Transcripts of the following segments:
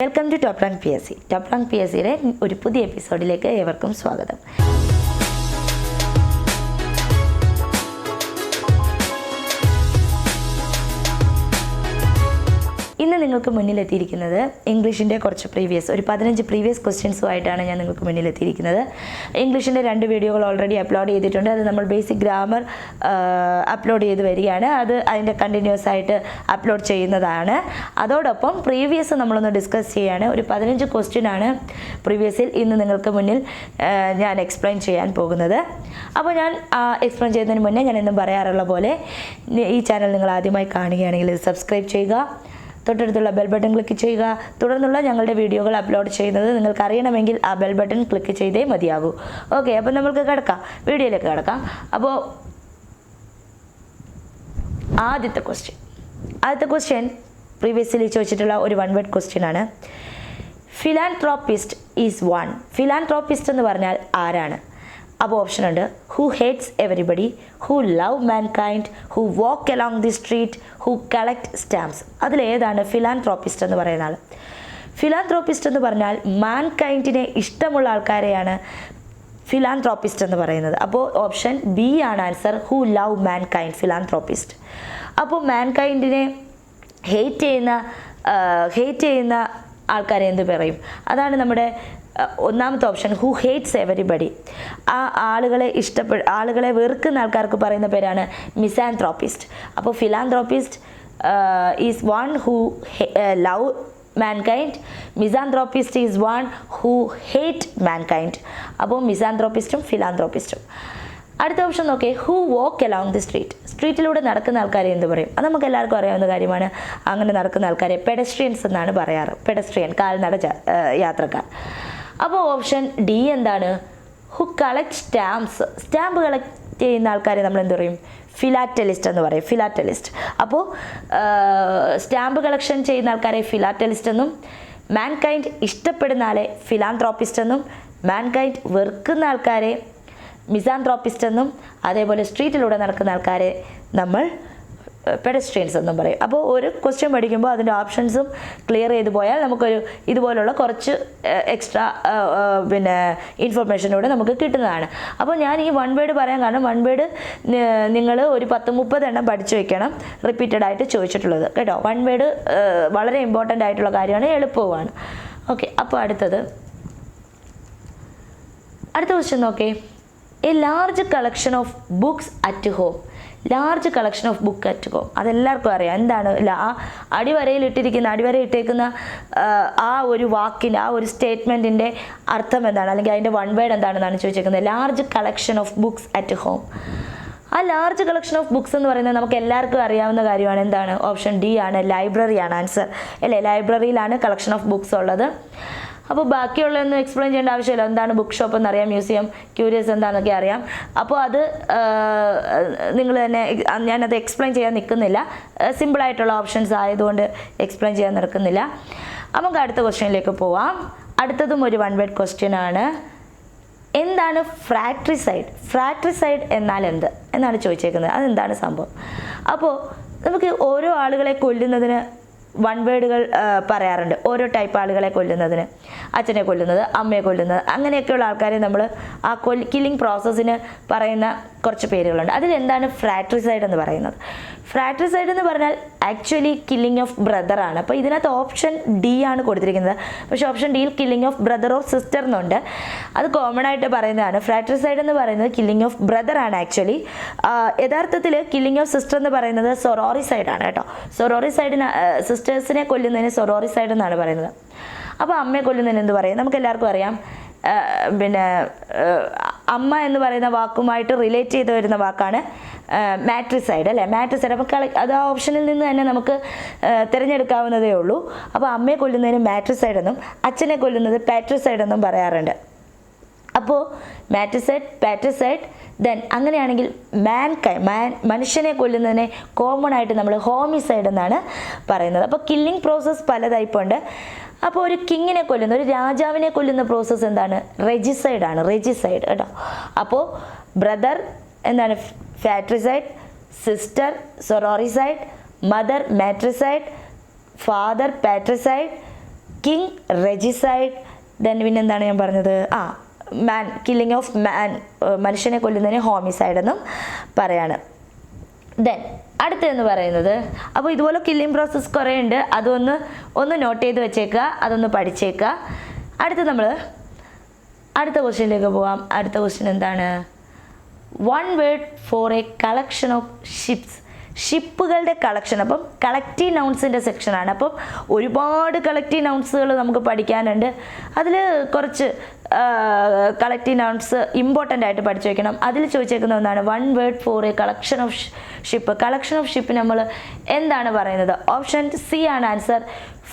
Welcome to top rank P S C top rank P S സിയുടെ ഒരു പുതിയ എപ്പിസോഡിലേക്ക് ഏവർക്കും സ്വാഗതം. ഇന്ന് നിങ്ങൾക്ക് മുന്നിലെത്തിയിരിക്കുന്നത് ഇംഗ്ലീഷിന്റെ കുറച്ച് പ്രീവിയസ് ഒരു പതിനഞ്ച് പ്രീവിയസ് ക്വസ്റ്റ്യൻസുമായിട്ടാണ് ഞാൻ നിങ്ങൾക്ക് മുന്നിലെത്തിയിരിക്കുന്നത്. ഇംഗ്ലീഷിന്റെ രണ്ട് വീഡിയോകൾ ഓൾറെഡി അപ്ലോഡ് ചെയ്തിട്ടുണ്ട്. അത് നമ്മൾ ബേസിക് ഗ്രാമർ അപ്ലോഡ് ചെയ്ത് വരികയാണ്. അത് അതിന്റെ കണ്ടിന്യൂസ് ആയിട്ട് അപ്ലോഡ് ചെയ്യുന്നതാണ്. അതോടൊപ്പം പ്രീവിയസ് നമ്മളൊന്ന് ഡിസ്കസ് ചെയ്യാണ്. ഒരു പതിനഞ്ച് ക്വസ്റ്റ്യനാണ് പ്രീവിയസിൽ ഇന്ന് നിങ്ങൾക്ക് മുന്നിൽ ഞാൻ എക്സ്പ്ലെയിൻ ചെയ്യാൻ പോകുന്നത്. അപ്പോൾ ഞാൻ എക്സ്പ്ലെയിൻ ചെയ്യുന്നതിന് മുന്നേ ഞാൻ എന്നും പറയാറുള്ള പോലെ ഈ ചാനൽ നിങ്ങൾ ആദ്യമായി കാണുകയാണെങ്കിൽ സബ്സ്ക്രൈബ് ചെയ്യുക. തൊട്ടടുത്തുള്ള ബെൽ ബട്ടൺ ക്ലിക്ക് ചെയ്യുക. തുടർന്നുള്ള ഞങ്ങളുടെ വീഡിയോകൾ അപ്ലോഡ് ചെയ്യുന്നത് നിങ്ങൾക്ക് അറിയണമെങ്കിൽ ആ ബെൽ ബട്ടൺ ക്ലിക്ക് ചെയ്തേ മതിയാകൂ. ഓക്കെ അപ്പോൾ നമ്മൾക്ക് കിടക്കാം. വീഡിയോയിലേക്ക് കിടക്കാം. അപ്പോൾ ആദ്യത്തെ ക്വസ്റ്റ്യൻ ആദ്യത്തെ ക്വസ്റ്റ്യൻ പ്രീവിയസ്ലി ചോദിച്ചിട്ടുള്ള ഒരു വൺ വേർഡ് ക്വസ്റ്റ്യൻ ആണ്. ഫിലാൻട്രോപ്പിസ്റ്റ് ഈസ് വൺ ഫിലാൻട്രോപ്പിസ്റ്റ് എന്ന് പറഞ്ഞാൽ ആരാണ്? അപ്പോൾ ഓപ്ഷൻ ഉണ്ട്. Who hates everybody who love mankind who walk along the street who collect stamps അതിലേതാണ് philanthropist എന്ന് പറയുന്ന ആൾ ഫിലാൻത്രോപ്പിസ്റ്റ് എന്ന് പറഞ്ഞാൽ മാൻ കൈൻഡിനെ ഇഷ്ടമുള്ള ആൾക്കാരെയാണ് ഫിലാൻത്രോപ്പിസ്റ്റ് എന്ന് പറയുന്നത്. അപ്പോൾ ഓപ്ഷൻ ബി ആണ് answer who love mankind philanthropist അപ്പോൾ മാൻ കൈൻഡിനെ ഹേറ്റ് ചെയ്യുന്ന ഹേറ്റ് ചെയ്യുന്ന ആൾക്കാരെ എന്ത് പറയും? അതാണ് നമ്മുടെ ഒന്നാമത്തെ ഓപ്ഷൻ ഹു ഹേറ്റ്സ് എവരിബഡി ആ ആളുകളെ ഇഷ്ടപ്പെ ആളുകളെ വെറുക്കുന്ന ആൾക്കാർക്ക് പറയുന്ന പേരാണ് മിസാൻത്രോപ്പിസ്റ്റ് അപ്പോൾ philanthropist is one who love mankind misanthropist is one who hate mankind അപ്പോൾ മിസാൻത്രോപ്പിസ്റ്റും ഫിലാൻത്രോപ്പിസ്റ്റും അടുത്ത ഓപ്ഷൻ നോക്കേ who walk along the street സ്ട്രീറ്റിലൂടെ നടക്കുന്ന ആൾക്കാരെ എന്ത് പറയും? അത് നമുക്ക് എല്ലാവർക്കും അറിയാവുന്ന കാര്യമാണ്. അങ്ങനെ നടക്കുന്ന ആൾക്കാരെ പെഡസ്ട്രിയൻസ് എന്നാണ് പറയാറ്. പെഡസ്ട്രിയൻ കാൽനട യാത്രക്കാർ. അപ്പോൾ ഓപ്ഷൻ ഡി എന്താണ്? Who collect stamps stamp collect ചെയ്യുന്ന ആൾക്കാരെ നമ്മൾ എന്ത് പറയും? ഫിലാറ്റലിസ്റ്റ് എന്ന് പറയും. ഫിലാറ്റലിസ്റ്റ് അപ്പോൾ സ്റ്റാമ്പ് കളക്ഷൻ ചെയ്യുന്ന ആൾക്കാരെ ഫിലാറ്റലിസ്റ്റ് എന്നും മാൻകൈൻഡ് ഇഷ്ടപ്പെടുന്ന ആളെ ഫിലാന്ത്രോപ്പിസ്റ്റ് എന്നും മാൻകൈൻഡ് വെറുക്കുന്ന ആൾക്കാരെ മിസാന്ത്രോപ്പിസ്റ്റ് എന്നും അതേപോലെ സ്ട്രീറ്റിലൂടെ നടക്കുന്ന ആൾക്കാരെ നമ്മൾ പെഡസ്ട്രിയൻസ് എന്നും പറയും. അപ്പോൾ ഒരു ക്വസ്റ്റ്യൻ പഠിക്കുമ്പോൾ അതിന്റെ ഓപ്ഷൻസും ക്ലിയർ ചെയ്ത് പോയാൽ നമുക്കൊരു ഇതുപോലുള്ള കുറച്ച് എക്സ്ട്രാ പിന്നെ ഇൻഫർമേഷനൂടെ നമുക്ക് കിട്ടുന്നതാണ്. അപ്പോൾ ഞാൻ ഈ വൺ വേർഡ് പറയാൻ കാരണം വൺ വേർഡ് നിങ്ങൾ ഒരു പത്ത് മുപ്പത് എണ്ണം പഠിച്ചു വെക്കണം. റിപ്പീറ്റഡ് ആയിട്ട് ചോദിച്ചിട്ടുള്ളത്. കേട്ടോ? വൺ വേർഡ് വളരെ ഇമ്പോർട്ടന്റ് ആയിട്ടുള്ള കാര്യമാണ് എളുപ്പവുമാണ്. ഓക്കെ അപ്പോൾ അടുത്തത്. അടുത്ത ക്വസ്റ്റ്യൻ നോക്കേ. A large collection of books at home large collection of book at home അതെല്ലാവർക്കും അറിയാം. എന്താണ്? ആ അടിവരയിൽ ഇട്ടിരിക്കുന്ന അടിവര ഇട്ടേക്കുന്ന ആ, ഒരു വാക്കിന്റെ ആ ഒരു സ്റ്റേറ്റ്മെന്റിന്റെ അർത്ഥം എന്താണ്? അല്ലെങ്കിൽ അതിന്റെ വൺ വേർഡ് എന്താണെന്നാണ് ചോദിച്ചേക്കുന്നത്? Large collection of books at home ആ ലാർജ് കളക്ഷൻ ഓഫ് ബുക്സ് എന്ന് പറയുന്നത് നമുക്ക് എല്ലാവർക്കും അറിയാവുന്ന കാര്യമാണ്. എന്താണ്? ഓപ്ഷൻ ഡി ആണ്. ലൈബ്രറിയാണ് ആൻസർ അല്ലേ? ലൈബ്രറിയിലാണ് കളക്ഷൻ ഓഫ് ബുക്സ് ഉള്ളത്. അപ്പോൾ ബാക്കിയുള്ളതൊന്നും എക്സ്പ്ലെയിൻ ചെയ്യേണ്ട ആവശ്യമില്ല. എന്താണ് ബുക്ക് ഷോപ്പ് എന്നറിയാം മ്യൂസിയം ക്യൂരിയസ് എന്താണെന്നൊക്കെ അറിയാം. അപ്പോൾ അത് നിങ്ങൾ തന്നെ ഞാനത് എക്സ്പ്ലെയിൻ ചെയ്യാൻ നിൽക്കുന്നില്ല. സിമ്പിളായിട്ടുള്ള ഓപ്ഷൻസ് ആയതുകൊണ്ട് എക്സ്പ്ലെയിൻ ചെയ്യാൻ നിൽക്കുന്നില്ല. നമുക്ക് അടുത്ത ക്വസ്റ്റ്യനിലേക്ക് പോവാം. അടുത്തതും ഒരു വൺ വേഡ് ക്വസ്റ്റ്യൻ ആണ്. എന്താണ് ഫ്രാക്ട്രിസൈഡ് ഫ്രാക്ട്രിസൈഡ് എന്നാൽ എന്ത്? എന്നാണ് ചോദിച്ചേക്കുന്നത്. അതെന്താണ് സംഭവം? അപ്പോൾ നമുക്ക് ഓരോ ആളുകളെ കൊല്ലുന്നതിന് വൺ വേർഡുകൾ പറയാറുണ്ട്. ഓരോ ടൈപ്പ് ആളുകളെ കൊല്ലുന്നതിന് അച്ഛനെ കൊല്ലുന്നത് അമ്മയെ കൊല്ലുന്നത് അങ്ങനെയൊക്കെയുള്ള ആൾക്കാരെ നമ്മൾ ആ കൊൽ കില്ലിംഗ് പ്രോസസ്സിന് പറയുന്ന കുറച്ച് പേരുകളുണ്ട്. അതിലെന്താണ് ഫ്രാട്രിസൈഡ് എന്ന് പറയുന്നത്? ഫ്രാട്രിസൈഡ് എന്ന് പറഞ്ഞാൽ ആക്ച്വലി കില്ലിംഗ് ഓഫ് ബ്രദർ ആണ്. അപ്പോൾ ഇതിനകത്ത് ഓപ്ഷൻ ഡി ആണ് കൊടുത്തിരിക്കുന്നത്. പക്ഷേ ഓപ്ഷൻ ഡിയിൽ killing of brother of sister എന്നുണ്ട്. അത് കോമൺ ആയിട്ട് പറയുന്നതാണ്. ഫ്രാട്രിസൈഡ് എന്ന് പറയുന്നത് കില്ലിംഗ് ഓഫ് ബ്രദർ ആണ് ആക്ച്വലി യഥാർത്ഥത്തിൽ കില്ലിംഗ് ഓഫ് സിസ്റ്റർ എന്ന് പറയുന്നത് സൊറോറിസൈഡ് ആണ് കേട്ടോ. സൊറോറിസൈഡിന് സിസ്റ്റേഴ്സിനെ കൊല്ലുന്നതിന് സൊറോറിസൈഡ് എന്നാണ് പറയുന്നത്. അപ്പോൾ അമ്മയെ കൊല്ലുന്നതിന് എന്ത് പറയും? നമുക്ക് എല്ലാവർക്കും അറിയാം. പിന്നെ അമ്മ എന്ന് പറയുന്ന വാക്കുമായിട്ട് റിലേറ്റ് ചെയ്ത് വരുന്ന വാക്കാണ് മാട്രിസൈഡ് അല്ലേ? മാട്രിസൈഡ് അപ്പോൾ കളി അത് ആ ഓപ്ഷനിൽ നിന്ന് തന്നെ നമുക്ക് തിരഞ്ഞെടുക്കാവുന്നതേ ഉള്ളൂ. അപ്പോൾ അമ്മയെ കൊല്ലുന്നതിന് മാട്രിസൈഡ് എന്നും അച്ഛനെ കൊല്ലുന്നത് പാട്രിസൈഡ് എന്നും പറയാറുണ്ട്. അപ്പോൾ മാറ്റിസൈഡ് പാറ്റിസൈഡ് ദെൻ അങ്ങനെയാണെങ്കിൽ മാൻ കൈ മാൻ മനുഷ്യനെ കൊല്ലുന്നതിനെ കോമൺ ആയിട്ട് നമ്മൾ ഹോമിസൈഡ് എന്നാണ് പറയുന്നത്. അപ്പോൾ കില്ലിംഗ് പ്രോസസ്സ് പല ഉണ്ട് അപ്പോൾ ഒരു കിങ്ങിനെ കൊല്ലുന്ന ഒരു രാജാവിനെ കൊല്ലുന്ന പ്രോസസ്സ് എന്താണ്? റെജിസൈഡ് ആണ് റെജിസൈഡ് കേട്ടോ. അപ്പോൾ ബ്രദർ എന്താണ്? Fratricide sister sororicide mother matricide father patricide king regicide then പിന്നെ എന്താണ് ഞാൻ പറഞ്ഞത്? ആ മാൻ കില്ലിങ് ഓഫ് മാൻ മനുഷ്യനെ കൊല്ലുന്നതിന് ഹോമിസൈഡ് എന്നും പറയാണ്. ദെൻ അടുത്തെന്ന് പറയുന്നത് അപ്പോൾ ഇതുപോലെ കില്ലിംഗ് പ്രോസസ്സ് കുറേ ഉണ്ട് അതൊന്ന് ഒന്ന് നോട്ട് ചെയ്ത് വെച്ചേക്കുക. അതൊന്ന് പഠിച്ചേക്കുക. അടുത്ത നമ്മൾ അടുത്ത ക്വസ്റ്റ്യനിലേക്ക് പോവാം. അടുത്ത ക്വസ്റ്റ്യൻ എന്താണ്? One word for a collection of ships ഷിപ്പുകളുടെ collection അപ്പം കളക്റ്റീവ് നൗൺസിന്റെ സെക്ഷനാണ് അപ്പം ഒരുപാട് കളക്റ്റീവ് നൗൺസുകൾ നമുക്ക് പഠിക്കാനുണ്ട്. അതിൽ കുറച്ച് കളക്റ്റീവ് നൗൺസ് ഇമ്പോർട്ടന്റ് ആയിട്ട് പഠിച്ചു വയ്ക്കണം അതിൽ ചോദിച്ചേക്കുന്ന ഒന്നാണ് one word for a collection of ship collection of ship നമ്മൾ എന്താണ് പറയുന്നത്? ഓപ്ഷൻ സി ആണ് ആൻസർ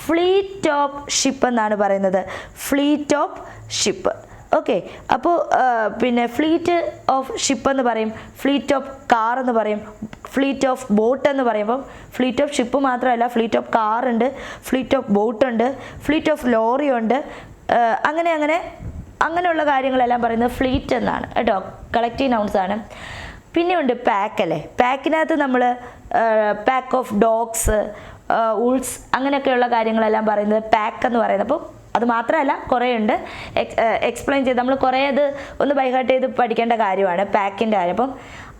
ഫ്ലീറ്റ് ഓഫ് ഷിപ്പ് എന്നാണ് പറയുന്നത്. ഫ്ലീറ്റ് ഓഫ് ഷിപ്പ് ഓക്കെ അപ്പോൾ പിന്നെ ഫ്ലീറ്റ് ഓഫ് ഷിപ്പ് എന്ന് പറയും. ഫ്ലീറ്റ് ഓഫ് കാർ എന്ന് പറയും. ഫ്ലീറ്റ് ഓഫ് ബോട്ട് എന്ന് പറയുമ്പം ഫ്ലീറ്റ് ഓഫ് ഷിപ്പ് മാത്രമല്ല ഫ്ലീറ്റ് ഓഫ് കാർ ഉണ്ട് ഫ്ലീറ്റ് ഓഫ് ബോട്ട് ഉണ്ട് ഫ്ലീറ്റ് ഓഫ് ലോറി ഉണ്ട്. അങ്ങനെ അങ്ങനെ അങ്ങനെയുള്ള കാര്യങ്ങളെല്ലാം പറയുന്നത് ഫ്ലീറ്റ് എന്നാണ്. കേട്ടോ? കളക്റ്റീവ് നൗൺസ് ആണ്. പിന്നെ ഉണ്ട് പാക്ക് അല്ലേ പാക്കിനകത്ത് നമ്മൾ പാക്ക് ഓഫ് ഡോഗ്സ് ഉൾസ് അങ്ങനെയൊക്കെയുള്ള കാര്യങ്ങളെല്ലാം പറയുന്നത് പാക്ക് എന്ന് പറയുന്നത്. അപ്പോൾ അത് മാത്രമല്ല കുറേ ഉണ്ട് എക്സ്പ്ലെയിൻ ചെയ്ത് നമ്മൾ കുറേ അത് ഒന്ന് ബൈഹാർട്ട് ചെയ്ത് പഠിക്കേണ്ട കാര്യമാണ് പാക്കിന്റെ കാര്യം. അപ്പം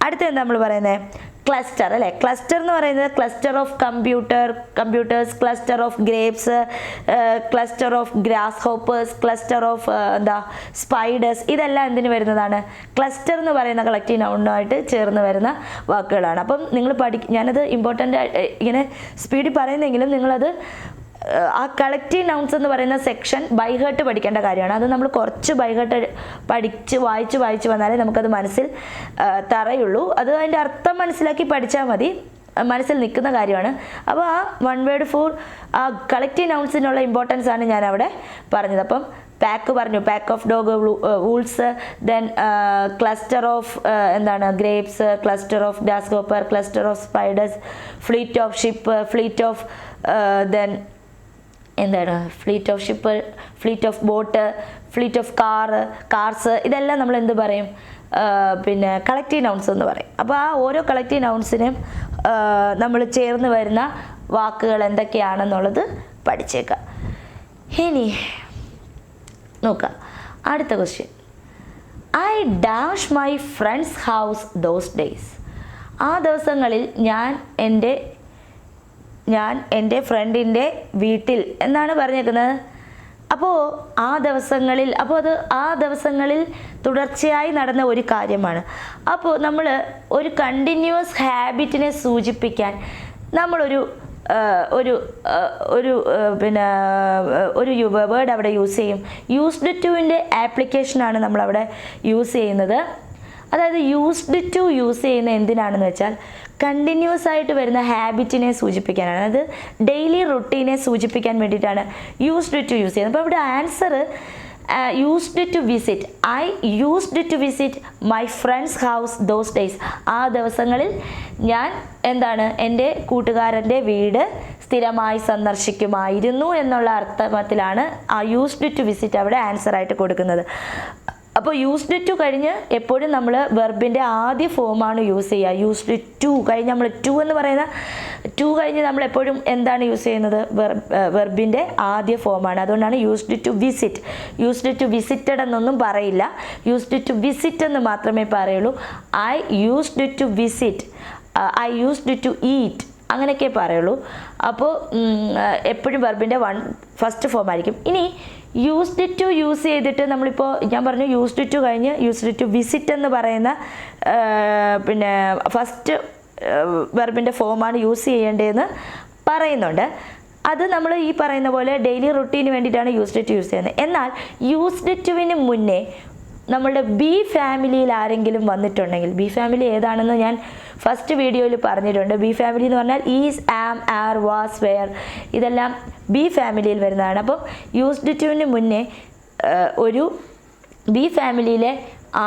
അടുത്ത എന്താ നമ്മൾ പറയുന്നത് ക്ലസ്റ്റർ അല്ലേ? ക്ലസ്റ്റർ എന്ന് പറയുന്നത് cluster of computer computers cluster of grapes cluster of grasshoppers cluster of എന്താ സ്പൈഡേഴ്സ് ഇതെല്ലാം എന്തിനു വരുന്നതാണ്? ക്ലസ്റ്റർ എന്ന് പറയുന്ന കളക്റ്റീവ് നൗണുമായിട്ട് ചേർന്ന് വരുന്ന വാക്കുകളാണ്. അപ്പം നിങ്ങൾ പഠി ഞാനത് ഇമ്പോർട്ടന്റ് ഇങ്ങനെ സ്പീഡിൽ പറയുന്നെങ്കിലും നിങ്ങളത് ആ കളക്റ്റീവ് നൗൺസ് എന്ന് പറയുന്ന സെക്ഷൻ ബൈഹേർട്ട് പഠിക്കേണ്ട കാര്യമാണ്. അത് നമ്മൾ കുറച്ച് ബൈഹേർട്ട് പഠിച്ച് വായിച്ച് വായിച്ച് വന്നാലേ നമുക്കത് മനസ്സിൽ തറയുള്ളൂ. അത് അതിന്റെ അർത്ഥം മനസ്സിലാക്കി പഠിച്ചാൽ മതി. മനസ്സിൽ നിൽക്കുന്ന കാര്യമാണ്. അപ്പോൾ ആ വൺ വേർഡ് ഫോർ ആ കളക്റ്റീവ് നൗൺസിനുള്ള ഇമ്പോർട്ടൻസ് ആണ് ഞാൻ അവിടെ പറഞ്ഞത്. അപ്പം പാക്ക് പറഞ്ഞു. Pack of dog wolves then cluster of എന്താണ് grapes cluster of ഡാസ്കോപ്പർ cluster of spiders fleet of ship fleet of then എന്താണ്? Fleet of ship fleet of boat fleet of car cars ഇതെല്ലാം നമ്മൾ എന്ത് പറയും? പിന്നെ കളക്റ്റീവ് നൗൺസ് എന്ന് പറയും. അപ്പോൾ ആ ഓരോ കളക്റ്റീവ് നൗൺസിനും നമ്മൾ ചേർന്ന് വരുന്ന വാക്കുകൾ എന്തൊക്കെയാണെന്നുള്ളത് പഠിച്ചേക്കാം. ഇനി നോക്കാം. അടുത്ത question I dash my friends house those days ആ ദിവസങ്ങളിൽ ഞാൻ എന്റെ ഞാൻ എന്റെ ഫ്രണ്ടിന്റെ വീട്ടിൽ എന്നാണ് പറഞ്ഞേക്കുന്നത്. അപ്പോൾ ആ ദിവസങ്ങളിൽ അപ്പോൾ അത് ആ ദിവസങ്ങളിൽ തുടർച്ചയായി നടന്ന ഒരു കാര്യമാണ്. അപ്പോൾ നമ്മൾ ഒരു കണ്ടിന്യൂസ് ഹാബിറ്റിനെ സൂചിപ്പിക്കാൻ നമ്മളൊരു ഒരു ഒരു പിന്നെ ഒരു വേർഡ് അവിടെ യൂസ് ചെയ്യും. യൂസ്ഡ് ടുവിന്റെ ആപ്ലിക്കേഷനാണ് നമ്മളവിടെ യൂസ് ചെയ്യുന്നത്. അതായത് യൂസ്ഡ് ടു യൂസ് ചെയ്യുന്ന എന്തിനാണെന്ന് വെച്ചാൽ കണ്ടിന്യൂസ് ആയിട്ട് വരുന്ന ഹാബിറ്റിനെ സൂചിപ്പിക്കാനാണ്. അതായത് ഡെയിലി റുട്ടീനെ സൂചിപ്പിക്കാൻ വേണ്ടിയിട്ടാണ് യൂസ്ഡ് ടു യൂസ് ചെയ്യുന്നത്. അപ്പോൾ ഇവിടെ answer used to visit I used to visit my friends house those days ആ ദിവസങ്ങളിൽ ഞാൻ എന്താണ്? എന്റെ കൂട്ടുകാരന്റെ വീട് സ്ഥിരമായി സന്ദർശിക്കുമായിരുന്നു എന്നുള്ള അർത്ഥത്തിലാണ് ആ യൂസ്ഡ് ടു വിസിറ്റ് അവിടെ ആൻസർ ആയിട്ട് കൊടുക്കുന്നത്. അപ്പോൾ യൂസ്ഡ് ടു കഴിഞ്ഞ് എപ്പോഴും നമ്മൾ വെർബിന്റെ ആദ്യ ഫോമാണ് യൂസ് ചെയ്യുക. യൂസ്ഡ് ടു കഴിഞ്ഞ് നമ്മൾ ടു എന്ന് പറയുന്ന ടു കഴിഞ്ഞ് നമ്മൾ എപ്പോഴും എന്താണ് യൂസ് ചെയ്യുന്നത്? വെർബിന്റെ ആദ്യ ഫോമാണ് അതുകൊണ്ടാണ് used to visit used to visited എന്നൊന്നും പറയില്ല. യൂസ്ഡ് ടു വിസിറ്റ് എന്ന് മാത്രമേ പറയുള്ളൂ. I used to visit I used to eat അങ്ങനെയൊക്കെ പറയുള്ളൂ. അപ്പോൾ എപ്പോഴും വെർബിന്റെ വൺ ഫസ്റ്റ് ഫോം ആയിരിക്കും. ഇനി യൂസ്ഡ് ടു യൂസ് ചെയ്തിട്ട് നമ്മളിപ്പോൾ ഞാൻ പറഞ്ഞു യൂസ്ഡ് ടു കഴിഞ്ഞ് യൂസ്ഡ് ടു വിസിറ്റ് എന്ന് പറയുന്ന പിന്നെ ഫസ്റ്റ് വെർബിന്റെ ഫോമാണ് യൂസ് ചെയ്യേണ്ടതെന്ന് പറയുന്നുണ്ട്. അത് നമ്മൾ ഈ പറയുന്ന പോലെ ഡെയിലി റുട്ടീന് വേണ്ടിയിട്ടാണ് യൂസ്ഡ് ടു യൂസ് ചെയ്യുന്നത്. എന്നാൽ യൂസ്ഡ് ടുവിന് മുന്നേ നമ്മളുടെ ബി ഫാമിലിയിൽ ആരെങ്കിലും വന്നിട്ടുണ്ടെങ്കിൽ ബി ഫാമിലി ഏതാണെന്ന് ഞാൻ ഫസ്റ്റ് വീഡിയോയിൽ പറഞ്ഞിട്ടുണ്ട് ബി ഫാമിലി എന്ന് പറഞ്ഞാൽ is am are was were ഇതെല്ലാം ബി ഫാമിലിയിൽ വരുന്നതാണ്. അപ്പം യൂസ്ഡ് ടുവിന് മുന്നേ ഒരു ബി ഫാമിലിയിലെ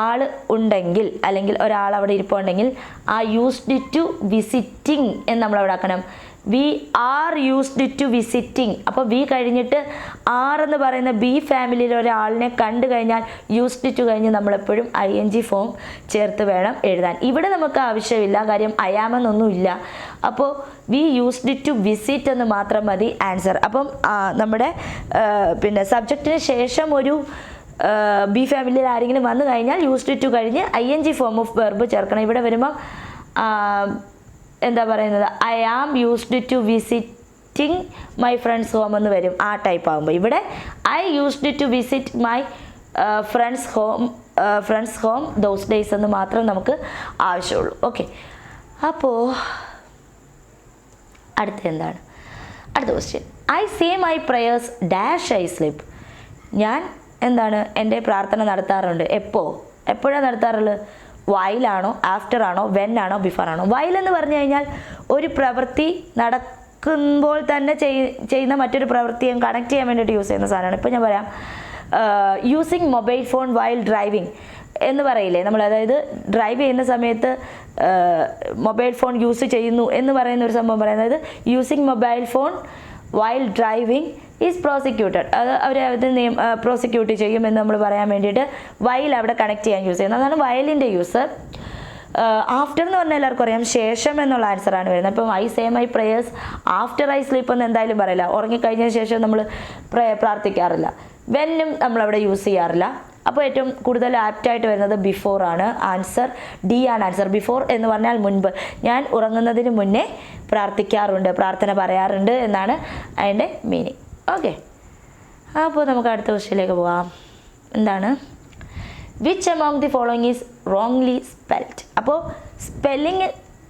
ആൾ ഉണ്ടെങ്കിൽ അല്ലെങ്കിൽ ഒരാൾ അവിടെ ഇരിപ്പുണ്ടെങ്കിൽ ആ യൂസ്ഡ് ടു വിസിറ്റിംഗ് എന്ന് നമ്മൾ അവിടെ ആക്കണം. We are used to visiting. അപ്പോൾ വി കഴിഞ്ഞിട്ട് ആർ എന്ന് പറയുന്ന ബി ഫാമിലിയിലെ ഒരാളിനെ കണ്ടു കഴിഞ്ഞാൽ യൂസ്ഡ് ടു കഴിഞ്ഞ് നമ്മളെപ്പോഴും ഐ എൻ ജി ഫോം ചേർത്ത് വേണം എഴുതാൻ. ഇവിടെ നമുക്ക് ആവശ്യമില്ല. കാര്യം അയാമെന്നൊന്നുമില്ല അപ്പോൾ വി യൂസ്ഡ് ടു വിസിറ്റ് എന്ന് മാത്രം മതി ആൻസർ. അപ്പം നമ്മുടെ പിന്നെ സബ്ജക്റ്റിന് ശേഷം ഒരു ബി ഫാമിലിയിൽ ആരെങ്കിലും വന്നു കഴിഞ്ഞാൽ യൂസ്ഡ് ടു കഴിഞ്ഞ് I N G form of verb ചേർക്കണം. ഇവിടെ വരുമ്പം എന്താ പറയുന്നത് I am used to visiting my friends home എന്ന് വരും. ആ ടൈപ്പ് ആകുമ്പോൾ ഇവിടെ I used to visit my friends home friends home those days എന്ന് മാത്രം നമുക്ക് ആവശ്യമുള്ളൂ. ഓക്കെ അപ്പോൾ അടുത്ത എന്താണ്? അടുത്ത question I say my prayers dash I sleep ഞാൻ എന്താണ്? എന്റെ പ്രാർത്ഥന നടത്താറുണ്ട്. എപ്പോൾ എപ്പോഴാണ് നടത്താറുള്ളത് വൈലാണോ ആഫ്റ്റർ ആണോ വെൻ ആണോ ബിഫോർ ആണോ വൈൽ എന്ന് പറഞ്ഞു കഴിഞ്ഞാൽ ഒരു പ്രവൃത്തി നടക്കുമ്പോൾ തന്നെ ചെയ്- ചെയ്യുന്ന മറ്റൊരു പ്രവൃത്തിയും കണക്ട് ചെയ്യാൻ വേണ്ടിയിട്ട് യൂസ് ചെയ്യുന്ന സാധനമാണ്. ഇപ്പോൾ ഞാൻ പറയാം using mobile phone while driving എന്ന് പറയില്ലേ. നമ്മൾ അതായത് ഡ്രൈവ് ചെയ്യുന്ന സമയത്ത് മൊബൈൽ ഫോൺ യൂസ് ചെയ്യുന്നു എന്ന് പറയുന്ന ഒരു സംഭവം പറയുന്നത് using mobile phone while driving is prosecuted അത് അവർ അത് നിയമ പ്രോസിക്യൂട്ട് ചെയ്യും എന്ന് നമ്മൾ പറയാൻ വേണ്ടിയിട്ട് വയൽ അവിടെ കണക്ട് ചെയ്യാൻ യൂസ് ചെയ്യുന്നത്. അതാണ് വയലിന്റെ യൂസ് ആഫ്റ്റർ എന്ന് പറഞ്ഞാൽ എല്ലാവർക്കും അറിയാം ശേഷം എന്നുള്ള ആൻസറാണ് വരുന്നത്. അപ്പം I say my prayers after I sleep എന്ന് എന്തായാലും പറയില്ല. ഉറങ്ങിക്കഴിഞ്ഞതിന് ശേഷം നമ്മൾ പ്രേ പ്രാർത്ഥിക്കാറില്ല. വെന്നും നമ്മളവിടെ യൂസ് ചെയ്യാറില്ല. അപ്പോൾ ഏറ്റവും കൂടുതൽ ആപ്റ്റായിട്ട് വരുന്നത് ബിഫോർ ആണ്. ആൻസർ ഡി ആണ് ആൻസർ ബിഫോർ എന്ന് പറഞ്ഞാൽ മുൻപ്. ഞാൻ ഉറങ്ങുന്നതിന് മുന്നേ പ്രാർത്ഥിക്കാറുണ്ട് പ്രാർത്ഥന പറയാറുണ്ട് എന്നാണ് അതിന്റെ മീനിങ് ഓക്കെ അപ്പോൾ നമുക്ക് അടുത്ത ക്വസ്റ്റ്യനിലേക്ക് പോകാം എന്താണ്? Which among the following is wrongly spelt അപ്പോൾ സ്പെല്ലിങ്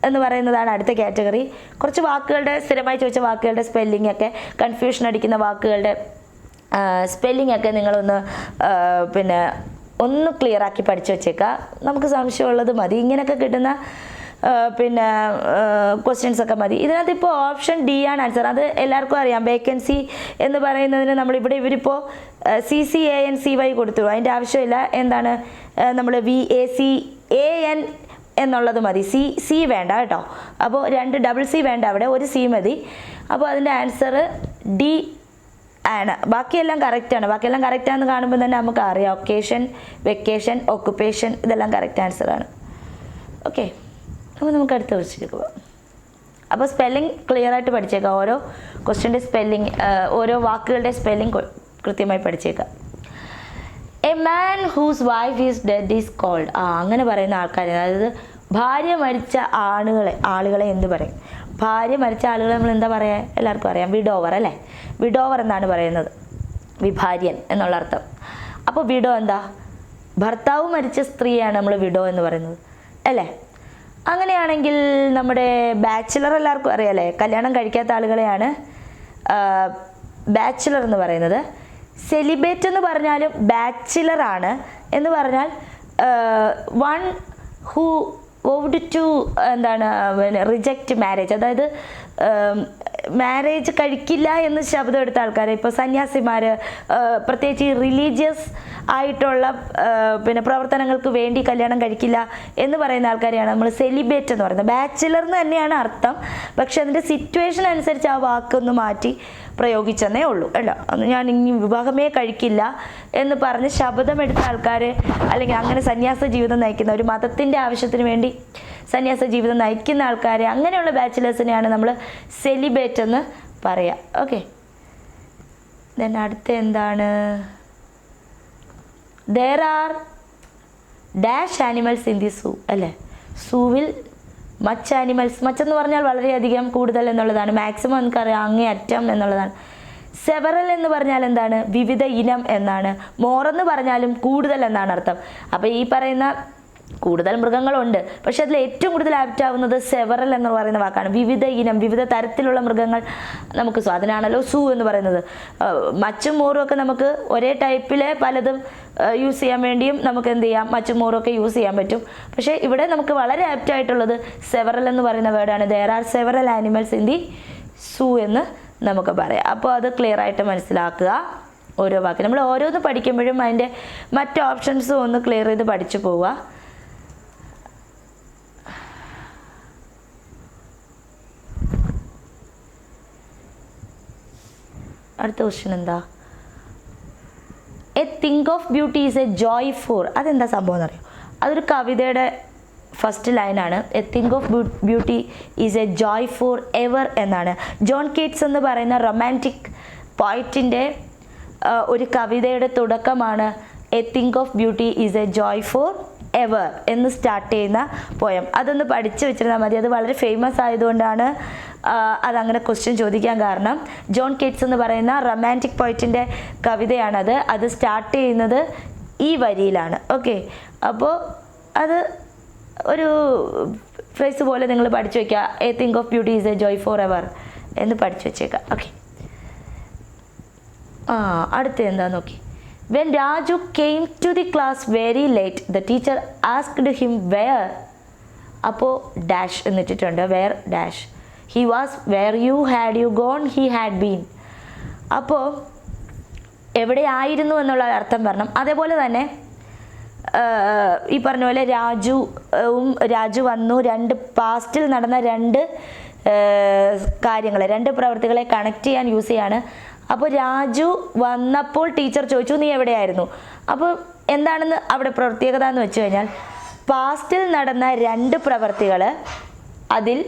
എന്ന് പറയുന്നതാണ് അടുത്ത കാറ്റഗറി കുറച്ച് വാക്കുകളുടെ സ്ഥിരമായി ചോദിച്ച വാക്കുകളുടെ സ്പെല്ലിംഗ് ഒക്കെ കൺഫ്യൂഷൻ അടിക്കുന്ന വാക്കുകളുടെ സ്പെല്ലിംഗ് ഒക്കെ നിങ്ങളൊന്ന് പിന്നെ ഒന്ന് ക്ലിയർ ആക്കി പഠിച്ചു വെച്ചേക്കുക നമുക്ക് സംശയമുള്ളത് മതി. ഇങ്ങനെയൊക്കെ കിട്ടുന്ന പിന്നെ ക്വസ്റ്റ്യൻസ് ഒക്കെ മതി. ഇതിനകത്ത് ഇപ്പോൾ ഓപ്ഷൻ ഡി ആണ് ആൻസർ അത് എല്ലാവർക്കും അറിയാം. വേക്കൻസി എന്ന് പറയുന്നതിന് നമ്മളിവിടെ ഇവരിപ്പോൾ C C A N C Y കൊടുത്തു. അതിന്റെ ആവശ്യമില്ല. എന്താണ്? നമ്മൾ V A C A N എന്നുള്ളത് മതി. സി സി വേണ്ട കേട്ടോ. അപ്പോൾ രണ്ട് ഡബിൾ സി വേണ്ട അവിടെ. ഒരു സി മതി. അപ്പോൾ അതിന്റെ ആൻസർ ഡി ആണ്. ബാക്കിയെല്ലാം കറക്റ്റാണ് ബാക്കിയെല്ലാം കറക്റ്റാന്ന് കാണുമ്പോൾ തന്നെ നമുക്ക് അറിയാം ഒക്കേഷൻ വെക്കേഷൻ ഓക്കുപ്പേഷൻ ഇതെല്ലാം കറക്റ്റ് ആൻസറാണ് ഓക്കെ അപ്പോൾ നമുക്ക് അടുത്ത ക്വസ്റ്റ്യനിലേക്ക് പോകാം അപ്പോൾ സ്പെല്ലിംഗ് ക്ലിയർ ആയിട്ട് പഠിച്ചേക്കാം. ഓരോ ക്വസ്റ്റ്യന്റെ സ്പെല്ലിംഗ് ഓരോ വാക്കുകളുടെ സ്പെല്ലിംഗ് കൃത്യമായി പഠിച്ചേക്കാം. A man whose wife is dead is called ആ അങ്ങനെ പറയുന്ന ആൾക്കാർ അതായത് ഭാര്യ മരിച്ച ആളുകളെ ആളുകളെ എന്ത് പറയും? ഭാര്യ മരിച്ച ആളുകളെ നമ്മൾ എന്താ പറയുക എല്ലാവർക്കും അറിയാം. വിഡോവർ അല്ലേ? വിഡോവർ എന്നാണ് പറയുന്നത്. വിഭാര്യൻ എന്നുള്ള അർത്ഥം. അപ്പോൾ വിഡോ എന്താ? ഭർത്താവ് മരിച്ച സ്ത്രീയാണ് നമ്മൾ വിഡോ എന്ന് പറയുന്നത്. അല്ലേ? അങ്ങനെയാണെങ്കിൽ നമ്മുടെ ബാച്ചിലർ എല്ലാവർക്കും അറിയാലേ? കല്യാണം കഴിക്കാത്ത ആളുകളെയാണ് ബാച്ചിലർ എന്ന് പറയുന്നത്. സെലിബ്രേറ്റ് എന്ന് പറഞ്ഞാലും ബാച്ചിലർ ആണ്. എന്ന് പറഞ്ഞാൽ വൺ ഹൂ വോഡ് ടു എന്താണ് റിജക്റ്റ് മാരേജ് അതായത് മാരേജ് കഴിക്കില്ല എന്ന് ശബ്ദം എടുത്ത ആൾക്കാരെ. ഇപ്പോൾ സന്യാസിമാർ പ്രത്യേകിച്ച് ഈ റിലീജിയസ് ആയിട്ടുള്ള പിന്നെ പ്രവർത്തനങ്ങൾക്ക് വേണ്ടി കല്യാണം കഴിക്കില്ല എന്ന് പറയുന്ന ആൾക്കാരെയാണ് നമ്മൾ സെലിബ്രേറ്റ് എന്ന് പറയുന്നത്. ബാച്ചിലർ എന്ന് തന്നെയാണ് അർത്ഥം. പക്ഷെ അതിന്റെ സിറ്റുവേഷൻ അനുസരിച്ച് ആ വാക്കൊന്ന് മാറ്റി പ്രയോഗിച്ചെന്നേ ഉള്ളൂ. അല്ല ഞാൻ ഇനി വിവാഹമേ കഴിക്കില്ല എന്ന് പറഞ്ഞ് ശബ്ദമെടുത്ത ആൾക്കാർ അല്ലെങ്കിൽ അങ്ങനെ സന്യാസ ജീവിതം നയിക്കുന്ന ഒരു മതത്തിന്റെ ആവശ്യത്തിന് വേണ്ടി സന്യാസ ജീവിതം നയിക്കുന്ന ആൾക്കാരെ അങ്ങനെയുള്ള ബാച്ചിലേഴ്സിനെയാണ് നമ്മൾ സെലിബ്രേറ്റ് എന്ന് പറയുക ഓക്കെ ദെൻ അടുത്ത എന്താണ്? There are dash animals in the zoo അല്ലേ? സൂവിൽ മച്ച് ആനിമൽസ് മച്ചെന്ന് പറഞ്ഞാൽ വളരെയധികം കൂടുതൽ എന്നുള്ളതാണ്. മാക്സിമം നമുക്കറിയാം അങ്ങേ അറ്റം എന്നുള്ളതാണ്. സെവറൽ എന്ന് പറഞ്ഞാൽ എന്താണ്? വിവിധ ഇനം എന്നാണ്. മോറെന്ന് പറഞ്ഞാലും കൂടുതൽ എന്നാണ് അർത്ഥം. അപ്പോൾ ഈ പറയുന്ന കൂടുതൽ മൃഗങ്ങളുണ്ട്. പക്ഷെ അതിൽ ഏറ്റവും കൂടുതൽ ആപ്റ്റ് ആവുന്നത് സെവറൽ എന്ന് പറയുന്ന വാക്കാണ്. വിവിധ ഇനം വിവിധ തരത്തിലുള്ള മൃഗങ്ങൾ നമുക്ക് സ്വാധീനമാണല്ലോ സൂ എന്ന് പറയുന്നത്. മച്ചും മോറും ഒക്കെ നമുക്ക് ഒരേ ടൈപ്പിലെ പലതും യൂസ് ചെയ്യാൻ വേണ്ടിയും നമുക്ക് എന്ത് ചെയ്യാം? മച്ചും മോറും ഒക്കെ യൂസ് ചെയ്യാൻ പറ്റും. പക്ഷേ ഇവിടെ നമുക്ക് വളരെ ആപ്റ്റ് ആയിട്ടുള്ളത് സെവറൽ എന്ന് പറയുന്ന വേർഡാണ് there are several animals in the zoo എന്ന് നമുക്ക് പറയാം. അപ്പോൾ അത് ക്ലിയർ ആയിട്ട് മനസ്സിലാക്കുക. ഓരോ വാക്ക് നമ്മൾ ഓരോന്ന് പഠിക്കുമ്പോഴും അതിന്റെ മറ്റ് ഓപ്ഷൻസും ഒന്ന് ക്ലിയർ ചെയ്ത് പഠിച്ചു പോവുക. അടുത്ത ക്വസ്റ്റ്യൻ എന്താ? A thing of beauty is a joy for അതെന്താ സംഭവം എന്നറിയോ? അതൊരു കവിതയുടെ ഫസ്റ്റ് ലൈനാണ് a thing of beauty is a joy forever എന്നാണ്. ജോൺ കീറ്റ്സ് എന്ന് പറയുന്ന റൊമാന്റിക് പോയിറ്റിന്റെ ഒരു കവിതയുടെ തുടക്കമാണ് a thing of beauty is a joy forever എന്ന് സ്റ്റാർട്ട് ചെയ്യുന്ന പോയം അതൊന്ന് പഠിച്ചു വെച്ചിരുന്നാൽ മതി. അത് വളരെ ഫേമസ് ആയതുകൊണ്ടാണ് അതങ്ങനെ ക്വസ്റ്റ്യൻ ചോദിക്കാൻ കാരണം ജോൺ കിറ്റ്സ് എന്ന് പറയുന്ന റൊമാന്റിക് പോയിറ്റിന്റെ കവിതയാണത്. അത് സ്റ്റാർട്ട് ചെയ്യുന്നത് ഈ വരിയിലാണ്. ഓക്കെ അപ്പോൾ അത് ഒരു ഫ്രേസ് പോലെ നിങ്ങൾ പഠിച്ചു വയ്ക്കുക a thing of beauty is a joy forever എന്ന് പഠിച്ചു വെച്ചേക്കാം ഓക്കെ ആ അടുത്ത എന്താ നോക്കി. When Raju came to the class very late the teacher asked him where അപ്പോൾ dash എന്നിട്ടിട്ടുണ്ട്. Where dash he was were you had you gone he had been അപ്പോൾ എവിടെയായിരുന്നു എന്നുള്ള അർത്ഥം പറഞ്ഞു അതേപോലെ തന്നെ ഈ പറഞ്ഞ പോലെ രാജുവും രാജു വന്നു. രണ്ട് പാസ്റ്റിൽ നടന്ന രണ്ട് കാര്യങ്ങൾ രണ്ട് പ്രവൃത്തികളെ കണക്ട് ചെയ്യാൻ യൂസ് ചെയ്യാണ്. അപ്പോൾ രാജു വന്നപ്പോൾ ടീച്ചർ ചോദിച്ചു നീ എവിടെയായിരുന്നു? അപ്പോൾ എന്താണെന്ന് അവിടെ പ്രത്യേകത എന്ന് വെച്ച് കഴിഞ്ഞാൽ പാസ്റ്റിൽ നടന്ന രണ്ട് പ്രവൃത്തികൾ അതിൽ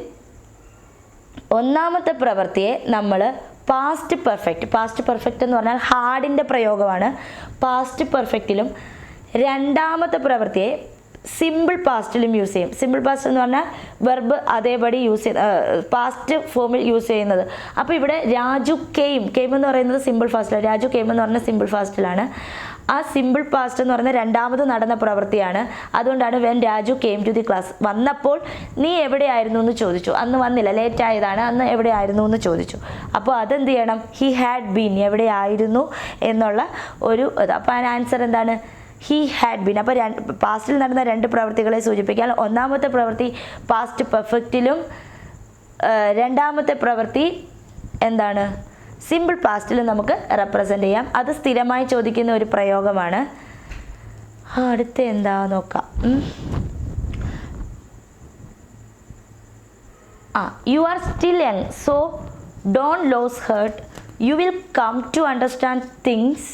ഒന്നാമത്തെ പ്രവൃത്തിയെ നമ്മൾ പാസ്റ്റ് പെർഫെക്റ്റ് പാസ്റ്റ് പെർഫെക്റ്റ് എന്ന് പറഞ്ഞാൽ ഹാർഡിന്റെ പ്രയോഗമാണ്. പാസ്റ്റ് പെർഫെക്റ്റിലും രണ്ടാമത്തെ പ്രവൃത്തിയെ സിമ്പിൾ പാസ്റ്റിലും യൂസ് ചെയ്യും. സിമ്പിൾ പാസ്റ്റ് എന്ന് പറഞ്ഞാൽ വെർബ് അതേപടി യൂസ് ചെയ്ത് പാസ്റ്റ് ഫോമിൽ യൂസ് ചെയ്യുന്നത്. അപ്പോൾ ഇവിടെ രാജു കെയിം കെയിം എന്ന് പറയുന്നത് സിമ്പിൾ ഫാസ്റ്റിലാണ് രാജു കെയിം എന്ന് പറഞ്ഞാൽ സിമ്പിൾ ഫാസ്റ്റിലാണ് ആ സിമ്പിൾ പാസ്റ്റ് എന്ന് പറയുന്ന രണ്ടാമത് നടന്ന പ്രവൃത്തിയാണ്. അതുകൊണ്ടാണ് when Raju came to the class വന്നപ്പോൾ നീ എവിടെയായിരുന്നു? എന്ന് ചോദിച്ചു. അന്ന് വന്നില്ല. ലേറ്റ് ആയതാണ്. അന്ന് എവിടെയായിരുന്നു? എന്ന് ചോദിച്ചു. അപ്പോൾ അതെന്ത് ചെയ്യണം? ഹി ഹാഡ് ബീൻ എവിടെയായിരുന്നു? എന്നുള്ള ഒരു ഇത്. അപ്പോൾ അതിന് ആൻസർ എന്താണ്? ഹി ഹാഡ് ബീൻ അപ്പോൾ രണ്ട് പാസ്റ്റിൽ നടന്ന രണ്ട് പ്രവൃത്തികളെ സൂചിപ്പിക്കാൻ ഒന്നാമത്തെ പ്രവൃത്തി പാസ്റ്റ് പെർഫെക്റ്റിലും രണ്ടാമത്തെ പ്രവൃത്തി എന്താണ്? സിമ്പിൾ പാസ്റ്റിൽ നമുക്ക് റെപ്രസെന്റ് ചെയ്യാം. അത് സ്ഥിരമായി ചോദിക്കുന്ന ഒരു പ്രയോഗമാണ്. അടുത്ത എന്താ നോക്കാം. ആ you are still young so don't lose heart you will come to understand things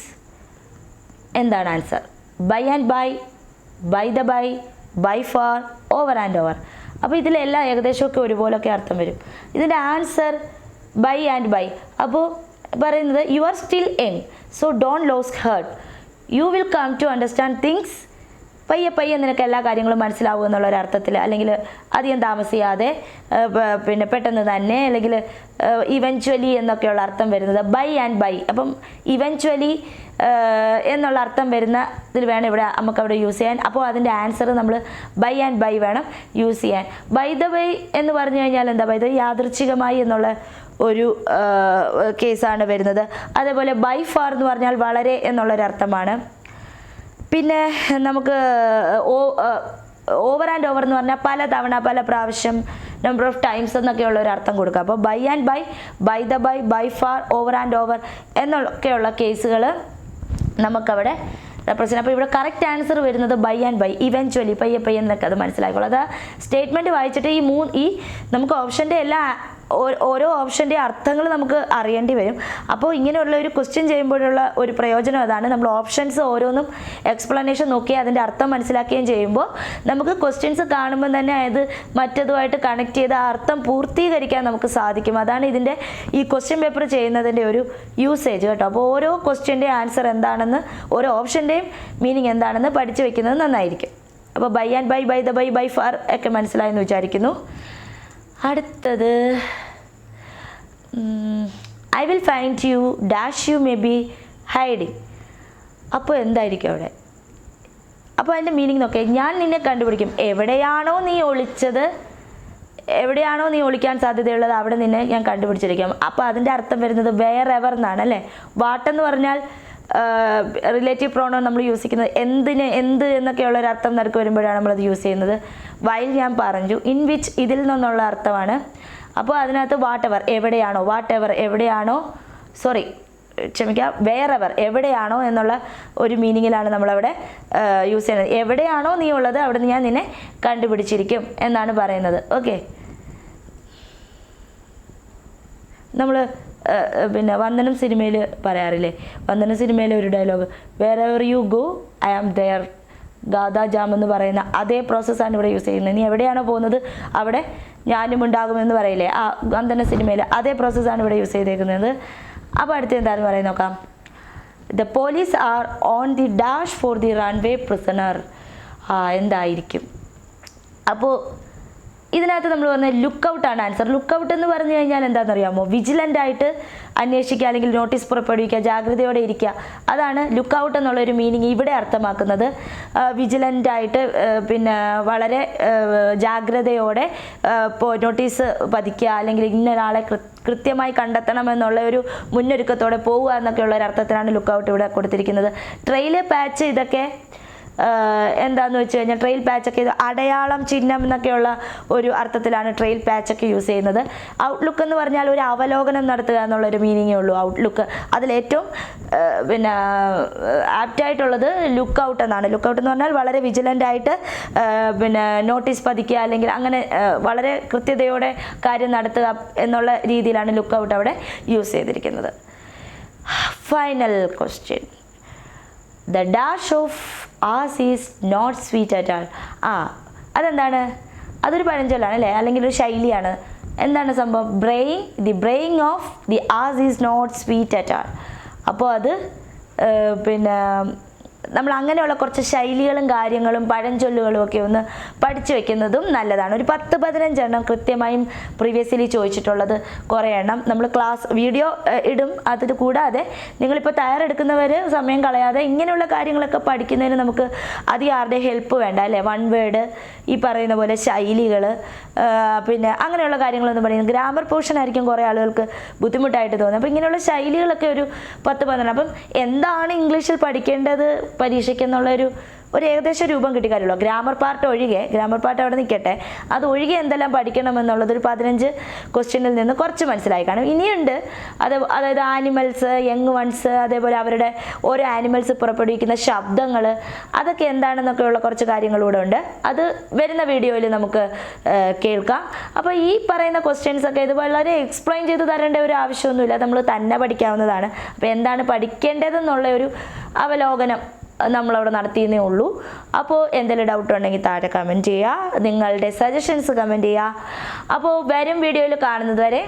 എന്താണ് answer by and by by the by by far over and over അപ്പോൾ ഇതിലെല്ലാം ഏകദേശമൊക്കെ ഒരുപോലൊക്കെ അർത്ഥം വരും. ഇതിന്റെ ആൻസർ ബൈ ആൻഡ് ബൈ. അപ്പോൾ പറയുന്നത് you are still young so don't lose heart you will come to understand things പയ്യെ പയ്യെ നിനക്ക് എല്ലാ കാര്യങ്ങളും മനസ്സിലാവും എന്നുള്ള ഒരു അർത്ഥത്തിൽ. അല്ലെങ്കിൽ അധികം താമസിയാതെ പിന്നെ പെട്ടെന്ന് തന്നെ അല്ലെങ്കിൽ ഇവൻച്വലി എന്നൊക്കെയുള്ള അർത്ഥം വരുന്നത് ബൈ ആൻഡ് ബൈ. അപ്പം ഇവൻച്വലി എന്നുള്ള അർത്ഥം വരുന്ന ഇതിൽ വേണം ഇവിടെ നമുക്ക് അവിടെ യൂസ് ചെയ്യാൻ. അപ്പോൾ അതിന്റെ ആൻസർ നമ്മൾ ബൈ ആൻഡ് ബൈ വേണം യൂസ് ചെയ്യാൻ. ബൈ ദ ബൈ എന്ന് പറഞ്ഞു കഴിഞ്ഞാൽ എന്താ? ബൈ ദ യാദൃച്ഛികമായി എന്നുള്ള ഒരു കേസാണ് വരുന്നത്. അതേപോലെ ബൈ ഫാർ എന്ന് പറഞ്ഞാൽ വളരെ എന്നുള്ളൊരർത്ഥമാണ്. പിന്നെ നമുക്ക് ഓ ഓവർ ആൻഡ് ഓവർ എന്ന് പറഞ്ഞാൽ പല തവണ പല പ്രാവശ്യം നമ്പർ ഓഫ് ടൈംസ് എന്നൊക്കെയുള്ള ഒരു അർത്ഥം കൊടുക്കുക അപ്പോൾ by and by by the by by far over and over എന്നൊക്കെയുള്ള കേസുകൾ നമുക്കവിടെ റെപ്രസെന്റ് അപ്പോൾ ഇവിടെ കറക്റ്റ് ആൻസർ വരുന്നത് ബൈ ആൻഡ് ബൈ ഇവൻച്വലി പയ്യെ പയ്യെ എന്നൊക്കെ അത് മനസ്സിലാക്കുള്ളൂ അത് സ്റ്റേറ്റ്മെന്റ് വായിച്ചിട്ട് ഈ മൂന്ന് ഈ നമുക്ക് ഓപ്ഷന്റെ എല്ലാ ഓരോ ഓപ്ഷന്റെ അർത്ഥങ്ങൾ നമുക്ക് അറിയേണ്ടി വരും. അപ്പോൾ ഇങ്ങനെയുള്ള ഒരു ക്വസ്റ്റ്യൻ ചെയ്യുമ്പോഴുള്ള ഒരു പ്രയോജനം അതാണ്. നമ്മൾ ഓപ്ഷൻസ് ഓരോന്നും എക്സ്പ്ലനേഷൻ നോക്കി അതിന്റെ അർത്ഥം മനസ്സിലാക്കുകയും ചെയ്യുമ്പോൾ നമുക്ക് ക്വസ്റ്റ്യൻസ് കാണുമ്പോൾ തന്നെ അത് മറ്റതുമായിട്ട് കണക്ട് ചെയ്ത് ആ അർത്ഥം പൂർത്തീകരിക്കാൻ നമുക്ക് സാധിക്കും. അതാണ് ഇതിന്റെ ഈ ക്വസ്റ്റ്യൻ പേപ്പർ ചെയ്യുന്നതിന്റെ ഒരു യൂസേജ് കേട്ടോ. അപ്പോൾ ഓരോ ക്വസ്റ്റ്യന്റെ ആൻസർ എന്താണെന്ന് ഓരോ ഓപ്ഷന്റെയും മീനിങ് എന്താണെന്ന് പഠിച്ചു വെക്കുന്നത് നന്നായിരിക്കും. അപ്പോൾ by and by by the by by far ഒക്കെ മനസ്സിലായെന്ന് വിചാരിക്കുന്നു. അടുത്തത് I will find you dash you may be hiding അപ്പോൾ എന്തായിരിക്കും അവിടെ? അപ്പോൾ അതിന്റെ മീനിങ് നോക്കേ. ഞാൻ നിന്നെ കണ്ടുപിടിക്കും. എവിടെയാണോ നീ ഒളിച്ചത് എവിടെയാണോ നീ ഒളിക്കാൻ സാധ്യതയുള്ളത് അവിടെ നിന്നെ ഞാൻ കണ്ടുപിടിച്ചിരിക്കാം. അപ്പോൾ അതിന്റെ അർത്ഥം വരുന്നത് വേറെ എവർ എന്നാണ് അല്ലേ? വാട്ടെന്ന് പറഞ്ഞാൽ റിലേറ്റീവ് പ്രോണൗൺ നമ്മൾ യൂസ് ചെയ്യുന്നത് എന്തിന് എന്ത് എന്നൊക്കെയുള്ള ഒരു അർത്ഥം നിരക്ക് വരുമ്പോഴാണ് നമ്മളത് യൂസ് ചെയ്യുന്നത്. വൈൽ ഞാൻ പറഞ്ഞു ഇൻ വിച്ച് ഇതിൽ നിന്നുള്ള അർത്ഥമാണ്. അപ്പോൾ അതിനകത്ത് വാട്ട് എവർ എവിടെയാണോ വാട്ട് എവർ എവിടെയാണോ സോറി ക്ഷമിക്കുക വേറെവർ എവിടെയാണോ എന്നുള്ള ഒരു മീനിങ്ങിലാണ് നമ്മളവിടെ യൂസ് ചെയ്യുന്നത്. എവിടെയാണോ നീ ഉള്ളത് അവിടെ ഞാൻ നിന്നെ കണ്ടുപിടിച്ചിരിക്കും എന്നാണ് പറയുന്നത്. ഓക്കെ നമ്മൾ പിന്നെ വന്ദനം സിനിമയിൽ പറയാറില്ലേ? വന്ദനം സിനിമയിലെ ഒരു dialogue wherever you go I am there ഗാദാ ജാം എന്ന് പറയുന്ന അതേ പ്രോസസ്സാണ് ഇവിടെ യൂസ് ചെയ്യുന്നത്. നീ എവിടെയാണോ പോകുന്നത് അവിടെ ഞാനും ഉണ്ടാകുമെന്ന് പറയില്ലേ? ആ വന്ദന സിനിമയിൽ അതേ പ്രോസസ്സാണ് ഇവിടെ യൂസ് ചെയ്തേക്കുന്നത്. അപ്പോൾ അടുത്ത് എന്താണെന്ന് പറയുന്നത് നോക്കാം. The police are on the dash for the runaway prisoner എന്തായിരിക്കും? അപ്പോൾ ഇതിനകത്ത് നമ്മൾ പറഞ്ഞ ലുക്ക് ഔട്ടാണ് ആൻസർ ലുക്ക് ഔട്ട് എന്ന് പറഞ്ഞു കഴിഞ്ഞാൽ എന്താണെന്ന് അറിയാമോ വിജിലന്റ് ആയിട്ട് അന്വേഷിക്കുക അല്ലെങ്കിൽ നോട്ടീസ് പുറപ്പെടുവിക്കുക ജാഗ്രതയോടെ ഇരിക്കുക. അതാണ് ലുക്ക് ഔട്ട് എന്നുള്ള ഒരു മീനിങ് ഇവിടെ അർത്ഥമാക്കുന്നത്. വിജിലന്റ് ആയിട്ട് പിന്നെ വളരെ ജാഗ്രതയോടെ ഇപ്പോൾ നോട്ടീസ് പതിക്കുക അല്ലെങ്കിൽ ഇന്ന ഒരാളെ കൃത്യമായി കണ്ടെത്തണം എന്നുള്ള ഒരു മുന്നൊരുക്കത്തോടെ പോവുക എന്നൊക്കെയുള്ള ഒരു അർത്ഥത്തിലാണ് ലുക്ക് ഔട്ട് ഇവിടെ കൊടുത്തിരിക്കുന്നത്. ട്രെയിലർ പാച്ച് ഇതൊക്കെ എന്താന്ന് വെച്ച് കഴിഞ്ഞാൽ ട്രെയിൽ പാച്ചൊക്കെ അടയാളം ചിഹ്നം എന്നൊക്കെയുള്ള ഒരു അർത്ഥത്തിലാണ് ട്രെയിൽ പാച്ചൊക്കെ യൂസ് ചെയ്യുന്നത്. ഔട്ട്ലുക്ക് എന്ന് പറഞ്ഞാൽ ഒരു അവലോകനം നടത്തുക എന്നുള്ള ഒരു മീനിങ്ങേ ഉള്ളൂ ഔട്ട്ലുക്ക് അതിലേറ്റവും പിന്നെ ആപ്റ്റായിട്ടുള്ളത് ലുക്ക് ഔട്ട് എന്നാണ്. ലുക്ക് ഔട്ട് എന്ന് പറഞ്ഞാൽ വളരെ വിജിലന്റ് ആയിട്ട് പിന്നെ നോട്ടീസ് പതിക്കുക അല്ലെങ്കിൽ അങ്ങനെ വളരെ കൃത്യതയോടെ കാര്യം നടത്തുക എന്നുള്ള രീതിയിലാണ് ലുക്ക് ഔട്ട് അവിടെ യൂസ് ചെയ്തിരിക്കുന്നത്. Final question the dash of ass is not sweet at all. ആ അതെന്താണ്? അതൊരു പഴഞ്ചൊല്ലാണ് അല്ലേ? അല്ലെങ്കിൽ ഒരു ശൈലിയാണ്. എന്താണ് സംഭവം? Bray the bray of the ass is not sweet at all. അപ്പോൾ അത് പിന്നെ നമ്മൾ അങ്ങനെയുള്ള കുറച്ച് ശൈലികളും കാര്യങ്ങളും പഴഞ്ചൊല്ലുകളും ഒക്കെ ഒന്ന് പഠിച്ചു വെക്കുന്നതും നല്ലതാണ്. ഒരു പത്ത് പതിനഞ്ചെണ്ണം കൃത്യമായും പ്രീവിയസ്ലി ചോദിച്ചിട്ടുള്ളത് കുറേ എണ്ണം നമ്മൾ ക്ലാസ് വീഡിയോ ഇടും. അതിന് കൂടാതെ നിങ്ങളിപ്പോൾ തയ്യാറെടുക്കുന്നവർ സമയം കളയാതെ ഇങ്ങനെയുള്ള കാര്യങ്ങളൊക്കെ പഠിക്കുന്നതിന് നമുക്ക് അധികം ആരുടെ ഹെൽപ്പ് വേണ്ട അല്ലേ? വൺ വേർഡ് ഈ പറയുന്ന പോലെ ശൈലികൾ പിന്നെ അങ്ങനെയുള്ള കാര്യങ്ങളൊന്നും പറയുന്നത് ഗ്രാമർ പോർഷൻ ആയിരിക്കും കുറേ ആളുകൾക്ക് ബുദ്ധിമുട്ടായിട്ട് തോന്നുന്നത്. അപ്പോൾ ഇങ്ങനെയുള്ള ശൈലികളൊക്കെ ഒരു പത്ത് പന്ത്രണ്ട്. അപ്പം എന്താണ് ഇംഗ്ലീഷിൽ പഠിക്കേണ്ടത് പരീക്ഷയ്ക്ക് എന്നുള്ള ഒരു ഏകദേശ രൂപം കിട്ടിക്കാരുള്ളൂ ഗ്രാമർ പാർട്ട് ഒഴികെ ഗ്രാമർ പാർട്ട് അവിടെ നിൽക്കട്ടെ. അത് ഒഴികെ എന്തെല്ലാം പഠിക്കണം എന്നുള്ളത് ഒരു പതിനഞ്ച് ക്വസ്റ്റ്യനിൽ നിന്ന് കുറച്ച് മനസ്സിലായി കാണും. ഇനിയുണ്ട് അത് അതായത് ആനിമൽസ് യങ് വൺസ് അതേപോലെ അവരുടെ ഓരോ ആനിമൽസ് പുറപ്പെടുവിക്കുന്ന ശബ്ദങ്ങൾ അതൊക്കെ എന്താണെന്നൊക്കെയുള്ള കുറച്ച് കാര്യങ്ങളൂടെ ഉണ്ട്. അത് വരുന്ന വീഡിയോയിൽ നമുക്ക് കേൾക്കാം. അപ്പോൾ ഈ പറയുന്ന ക്വസ്റ്റ്യൻസ് ഒക്കെ ഇത് വളരെ എക്സ്പ്ലെയിൻ ചെയ്ത് തരേണ്ട ഒരു ആവശ്യമൊന്നുമില്ല. നമ്മൾ തന്നെ പഠിക്കാവുന്നതാണ്. അപ്പോൾ എന്താണ് പഠിക്കേണ്ടതെന്നുള്ള ഒരു അവലോകനം നമ്മളവിടെ നടത്തിയെന്നേ ഉള്ളൂ. അപ്പോൾ എന്തെങ്കിലും ഡൗട്ട് ഉണ്ടെങ്കിൽ താഴെ കമന്റ് ചെയ്യുക. നിങ്ങളുടെ സജഷൻസ് കമന്റ് ചെയ്യുക. അപ്പോൾ വരും വീഡിയോയിൽ കാണുന്നത് വരെ